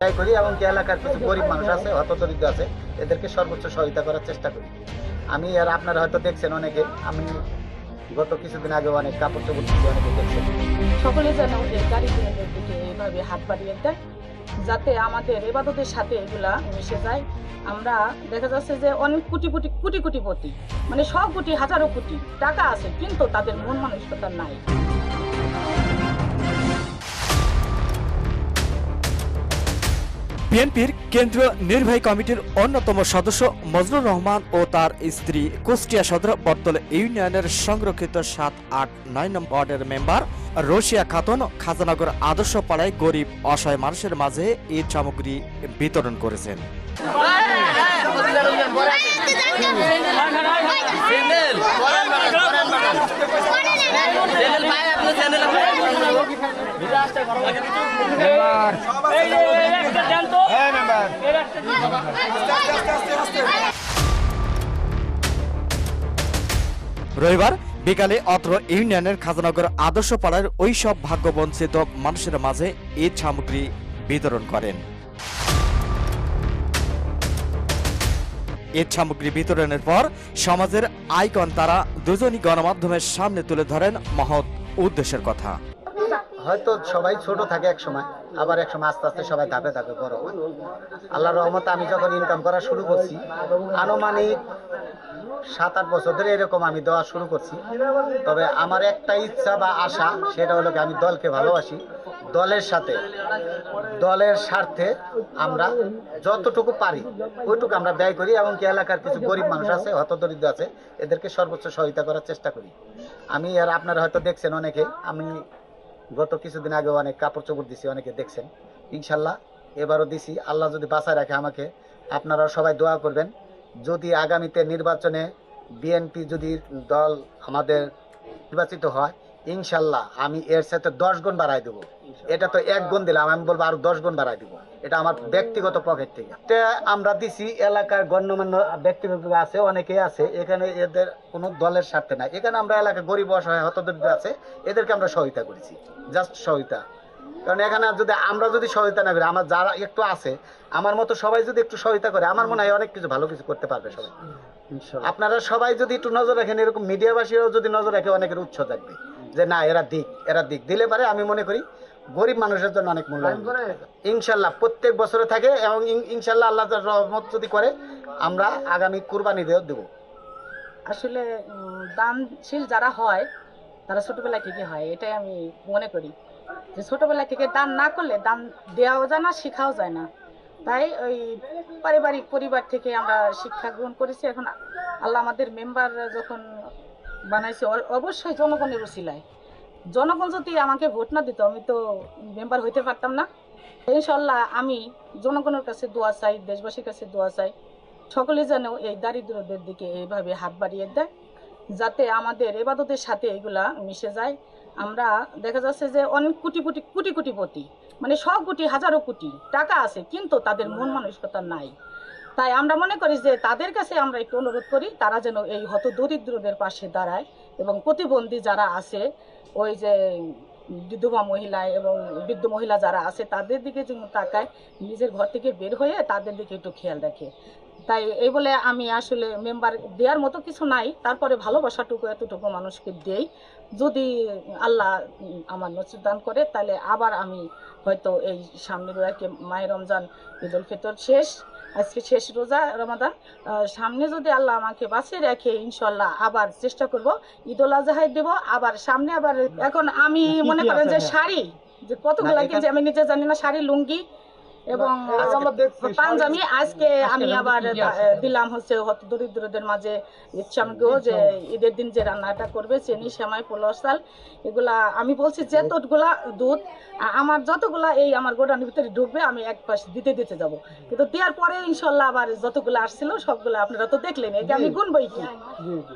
Try করি এবং কি এলাকার কিছু গরিব মানুষ আছে হতদরিদ্র আছে, এদেরকে সর্বোচ্চ সহায়তা করার চেষ্টা করি। আমি আর আপনারা হয়তো দেখছেন অনেকে, আমি গত কিছুদিন আগে অনেক কাপড় চোপড় অনেকে দেখছেন। সকলে যেন এই দারিদ্রের দিকে এইভাবে হাত বাড়িয়ে দেয়, যাতে আমাদের এবাদতের সাথে এগুলা মিশে যায়। আমরা দেখা যাচ্ছে যে অনেক কোটি কোটি কোটি কোটিপতি মানে সব কোটি, হাজারো কোটি টাকা আছে, কিন্তু তাদের মন মানসিকতা নাই। বিএনপির কেন্দ্রীয় নির্বাহী কমিটির অন্যতম সদস্য মজনুর রহমান ও তার স্ত্রী কুষ্টিয়া সদর বর্তল ইউনিয়নের সংরক্ষিত সাত আট নয় নম্বর ওয়ার্ডের মেম্বার রশিয়া খাতুন খাজানগর আদর্শ পাড়ায় গরিব অসহায় মানুষের মাঝে ঈদ সামগ্রী বিতরণ করেছেন রবিবার বিকালে অত্র ইউনিয়নের খাজানগর আদর্শ পাড়ার ওই সব ভাগ্যবঞ্চিত মানুষের মাঝে ঈদ সামগ্রী বিতরণ করেন। ঈদ সামগ্রী বিতরণের পর সমাজের আইকন তারা দুজনই গণমাধ্যমের সামনে তুলে ধরেন মহৎ উদ্দেশ্যের কথা। হয়তো সবাই ছোট থাকে এক সময়, আবার এক সময় আস্তে আস্তে সবাই ধাপে ধাপে বড় হয়। আল্লাহর রহমতে আমি যখন ইনকাম করা শুরু করছি, আনুমানিক সাত আট বছর ধরে এরকম আমি দেওয়া শুরু করছি। তবে আমার একটা ইচ্ছা বা আশা, সেটা হলো আমি দলকে ভালোবাসি। দলের সাথে, দলের স্বার্থে আমরা যতটুকু পারি, ওইটুকু আমরা ব্যয় করি এবং কি এলাকার কিছু গরিব মানুষ আছে, হতদরিদ্র আছে, এদেরকে সর্বোচ্চ সহায়তা করার চেষ্টা করি। আমি আর আপনারা হয়তো দেখছেন অনেকে, আমি গত কিছুদিন আগে অনেক কাপড় চোপড় দিছি, অনেকে দেখছেন। ইনশাল্লাহ এবারও দিছি। আল্লাহ যদি বাঁচায় রাখে আমাকে, আপনারা সবাই দোয়া করবেন। যদি আগামীতে নির্বাচনে বিএনপি যদি দল আমাদের নির্বাচিত হয় ইনশাল্লাহ আমি এর সাথে দশ গুণ বাড়াই দেবো। এটা তো এক গুণ দিলাম আমি বলব আরও দশ গুণ বাড়াই দেবো। এটা আমার ব্যক্তিগত পকেট থেকে। আমরা দিছি এলাকার গণ্যমান্য ব্যক্তিগত আছে অনেকেই আছে এখানে এদের কোনো দলের স্বার্থে নাই। এখানে আমরা এলাকায় গরিব অসহায় হতদরিদ্র আছে এদেরকে আমরা সহায়তা করেছি জাস্ট সহায়তা। কারণ এখানে যদি আমরা যদি সহায়তা না করি আমার যারা একটু আছে আমার মতো সবাই যদি একটু সহায়তা করে আমার মনে হয় অনেক কিছু ভালো কিছু করতে পারবে সবাই। আপনারা সবাই যদি একটু নজর রাখেন এরকম মিডিয়াবাসীরাও যদি নজর রাখে অনেকের উৎস থাকবে। যে না এরা দিক এরা দিক। দিলে পারে আমি মনে করি গরিব মানুষের জন্য অনেক মূল্য ইনশাল্লাহ প্রত্যেক বছরে থাকে এবং ইনশাল্লাহ আল্লাহ রহমত যদি করে আমরা আগামী কুরবানি দেও দেবো। আসলে দানশীল যারা হয় তারা ছোটবেলা থেকে হয় এটাই আমি মনে করি। যে ছোটবেলা থেকে দান না করলে দান দেওয়াও যায় না শেখাও যায় না। তাই ওই পারিবারিক পরিবার থেকে আমরা শিক্ষা গ্রহণ করেছি। এখন আল্লাহ আমাদের মেম্বার যখন বানাইছে। অবশ্যই জনগণের উচিলায় জনগণ যদি আমাকে ভোট না দিত, আমি তো মেম্বার হইতে পারতাম না। ইনশাল্লাহ আমি জনগণের কাছে দোয়া চাই, দেশবাসীর কাছে দোয়া চাই। সকলে যেন এই দারিদ্রদের দিকে এইভাবে হাত বাড়িয়ে দেয়, যাতে আমাদের এবাদতের সাথে এগুলা মিশে যায়। আমরা দেখা যাচ্ছে যে অনেক কোটি কোটি কোটি কোটি কোটিপতি মানে সব কোটি, হাজারো কোটি টাকা আছে, কিন্তু তাদের মন মানসিকতা নাই। তাই আমরা মনে করি যে তাদের কাছে আমরা একটু অনুরোধ করি, তারা যেন এই হত দরিদ্রদের পাশে দাঁড়ায় এবং প্রতিবন্ধী যারা আছে, ওই যে বিধবা মহিলা এবং বৃদ্ধ মহিলা যারা আছে, তাদের দিকে যেন তাকায়, নিজের ঘর থেকে বের হয়ে তাদের দিকে একটু খেয়াল রাখে। তাই এই বলে আমি আসলে মেম্বার দেওয়ার মতো কিছু নাই, তারপরে ভালোবাসাটুকু এতটুকু মানুষকে দেই। যদি আল্লাহ আমার নসিব দান করে, তাহলে আবার আমি হয়তো এই সামনের রোজাকে মায়ের রমজান ঈদ উল ফিতর শেষ। আজকে শেষ রোজা রমাদান। সামনে যদি আল্লাহ আমাকে বাঁচিয়ে রাখে ইনশাল্লাহ আবার চেষ্টা করব। ঈদ উল আজহায় দেবো আবার সামনে আবার এখন আমি মনে করেন যে শাড়ি যে কতগুলো কিনছি আমি নিজে জানি না শাড়ি লুঙ্গি এবং পাঞ্জাবি আজকে আমি আবার দিলাম হচ্ছে হত দরিদ্রদের মাঝে ইচ্ছামকেও যে ঈদের দিন যে রান্নাটা করবে চেনি সেমাই পোলাও চাল এগুলা আমি বলছি যে তোটগুলা দুধ আমার যতগুলা এই আমার গোডাউনের ভিতরে ঢুকবে আমি এক পাশ দিতে দিতে যাব। কিন্তু দেওয়ার পরে ইনশাল্লাহ আবার যতগুলো আসছিল সবগুলো আপনারা তো দেখলেন এটা আমি গুনবই কি?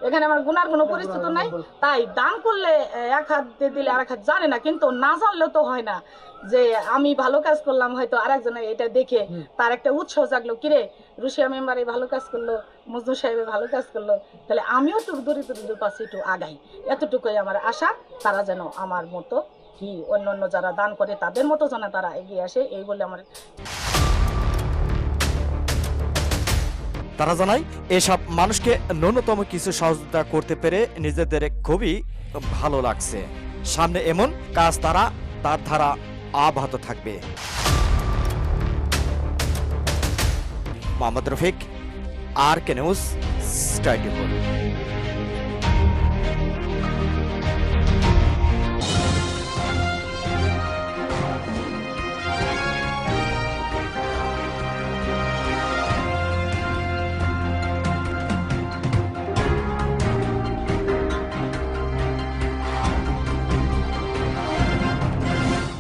এখানে আমার গুনার কোনো পরিস্থিতি নাই তাই দান করলে এক হাত দিয়ে দিলে আর এক হাত জানে না কিন্তু না জানলেও তো হয় না যে আমি ভালো কাজ করলাম হয়তো আরেকজনের হয় এটা দেখে তার একটা উৎসাহ জাগলো কিরে রুশিয়া মেম্বারে ভালো কাজ করল মজনু সাহেবে ভালো কাজ করল তাহলে আমিও তো দরিদ্রদের পাশে একটু আগাই। এতটুকুই আমার আশা তারা যেন আমার মতো কি অন্য অন্য যারা দান করে তাদের মতো যেন তারা এগিয়ে আসে এই বলে আমার তারা জানায় এসব মানুষকে ন্যূনতম কিছু সহযোগিতা করতে পেরে নিজেদের খুবই ভালো লাগছে। সামনে এমন কাজ তারা তার ধারা আবাহত থাকবে। Mohammad Rafiq R K news স্টাইডিপুর